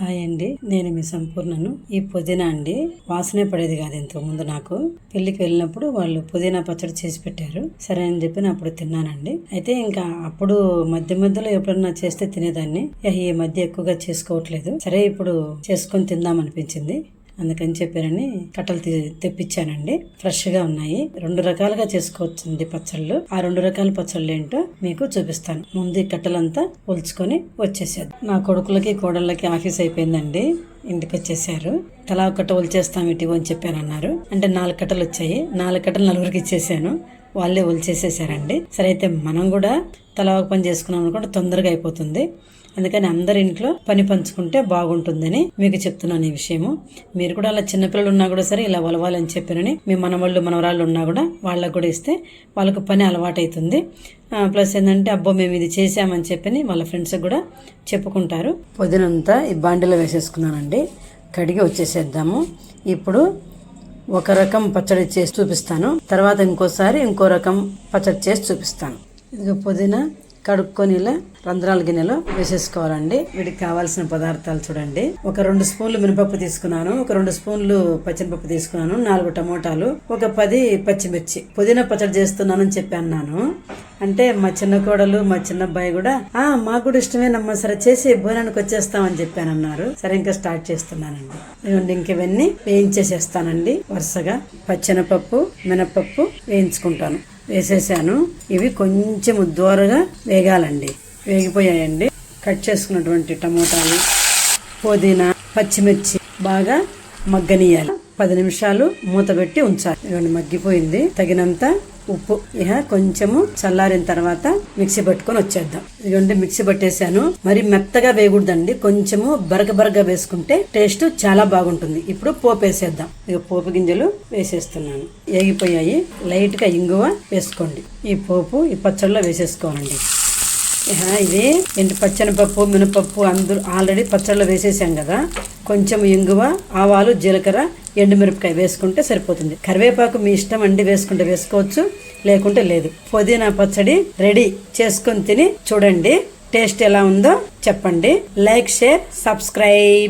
Hi అండి. నేను మీ సంపూర్ణను. ఈ పుదీనా అండి వాసనే పడేది కాదు ఇంతకు ముందు నాకు. పెళ్ళికి వెళ్ళినప్పుడు వాళ్ళు పుదీనా పచ్చడి చేసి పెట్టారు. సరే అని చెప్పి నేను అప్పుడు తిన్నానండి. అయితే ఇంకా అప్పుడు మధ్య మధ్యలో ఎప్పుడన్నా చేస్తే తినేదాన్ని. ఈ మధ్య ఎక్కువగా చేసుకోవట్లేదు. సరే ఇప్పుడు చేసుకొని తిందాం అనిపించింది. అందుకని చెప్పారని కట్టలు తీ- తెప్పించానండి. ఫ్రెష్గా ఉన్నాయి. రెండు రకాలుగా చేసుకోవచ్చండి పచ్చళ్ళు. ఆ రెండు రకాల పచ్చళ్ళు ఏంటో మీకు చూపిస్తాను. ముందు ఈ కట్టలంతా ఒలుచుకొని వచ్చేసారు నా కొడుకులకి కోడళ్ళకి ఆఫీస్ అయిపోయిందండి. ఇంటికి వచ్చేసారు. తలా ఒక కట్ట ఒలిచేస్తాం ఇటు అని చెప్పాను అన్నారు అంటే నాలుగు కట్టలు వచ్చాయి. నాలుగు కట్టలు నలుగురికి ఇచ్చేసాను. వాళ్ళే ఒలిచేసేసారండి. సరే అయితే మనం కూడా తలా ఒక పని చేసుకున్నాం అనుకుంటే తొందరగా అయిపోతుంది. అందుకని అందరి ఇంట్లో పని పంచుకుంటే బాగుంటుందని మీకు చెప్తున్నాను ఈ విషయము. మీరు కూడా అలా చిన్నపిల్లలు ఉన్నా కూడా సరే ఇలా ఒలవాలని చెప్పారని మీ మనవాళ్ళు మనవరాళ్ళు ఉన్నా కూడా వాళ్ళకు కూడా ఇస్తే వాళ్ళకు పని అలవాటైతుంది. ప్లస్ ఏంటంటే అబ్బో మేము ఇది చేసామని చెప్పని వాళ్ళ ఫ్రెండ్స్కి కూడా చెప్పుకుంటారు. పొద్దునంతా ఈ బాండిలో వేసేసుకున్నానండి. కడిగి వచ్చేసేద్దాము. ఇప్పుడు ఒక రకం పచ్చడి చేసి చూపిస్తాను. తర్వాత ఇంకోసారి ఇంకో రకం పచ్చడి చేసి చూపిస్తాను. ఇదిగో పుదీనా కడుక్కొని ఇలా రంధ్రాల గిన్నెలో వేసేసుకోవాలండి. వీటికి కావాల్సిన పదార్థాలు చూడండి. ఒక రెండు స్పూన్లు మినపప్పు తీసుకున్నాను. ఒక రెండు స్పూన్లు పచ్చిమిరపప్పు తీసుకున్నాను. నాలుగు టమోటాలు. ఒక పది పచ్చిమిర్చి. పుదీనా పచ్చడి చేస్తున్నానని చెప్పాను నేను అంటే మా చిన్న కోడలు మా చిన్న అబ్బాయి కూడా ఆ మాకు కూడా ఇష్టమేనమ్మా సరే చేసి భోజనానికి వచ్చేస్తామని చెప్పాను అన్నారు సరే ఇంకా స్టార్ట్ చేస్తున్నానండి. ఇదిగోండి ఇంక ఇవన్నీ వేయించేసేస్తానండి. వరుసగా పచ్చెనపప్పు మినపప్పు వేయించుకుంటాను. వేసేసాను. ఇవి కొంచెం దూరగా వేగాలండి. వేగిపోయాయండి. కట్ చేసుకున్నటువంటి టమోటాలు పుదీనా పచ్చిమిర్చి బాగా మగ్గనియాలి. పది నిమిషాలు మూత పెట్టి ఉంచాలి. ఇవన్నీ మగ్గిపోయింది. తగినంత ఉప్పు ఇక కొంచెము చల్లారిన తర్వాత మిక్సీ పట్టుకొని వచ్చేద్దాం. ఇదిగోండి మిక్సీ పట్టేశాను. మరి మెత్తగా వేయకూడదండి. కొంచెము బరగ బరగ వేసుకుంటే టేస్ట్ చాలా బాగుంటుంది. ఇప్పుడు పోపు వేసేద్దాం. ఇక పోపు గింజలు వేసేస్తున్నాను. వేగిపోయాయి లైట్గా ఇంగువ వేసుకోండి. ఈ పోపు ఈ పచ్చళ్ళలో వేసేసుకోవాలండి. ఇది ఎండు పచ్చనిపప్పు మినపప్పు అందరూ ఆల్రెడీ పచ్చళ్ళు వేసేసాం కదా. కొంచెం ఇంగువ ఆవాలు జీలకర్ర ఎండుమిరపకాయ వేసుకుంటే సరిపోతుంది. కరివేపాకు మీ ఇష్టం అండి వేసుకుంటే వేసుకోవచ్చు లేకుంటే లేదు. పుదీనా పచ్చడి రెడీ చేసుకొని తిని చూడండి టేస్ట్ ఎలా ఉందో చెప్పండి. Like share subscribe.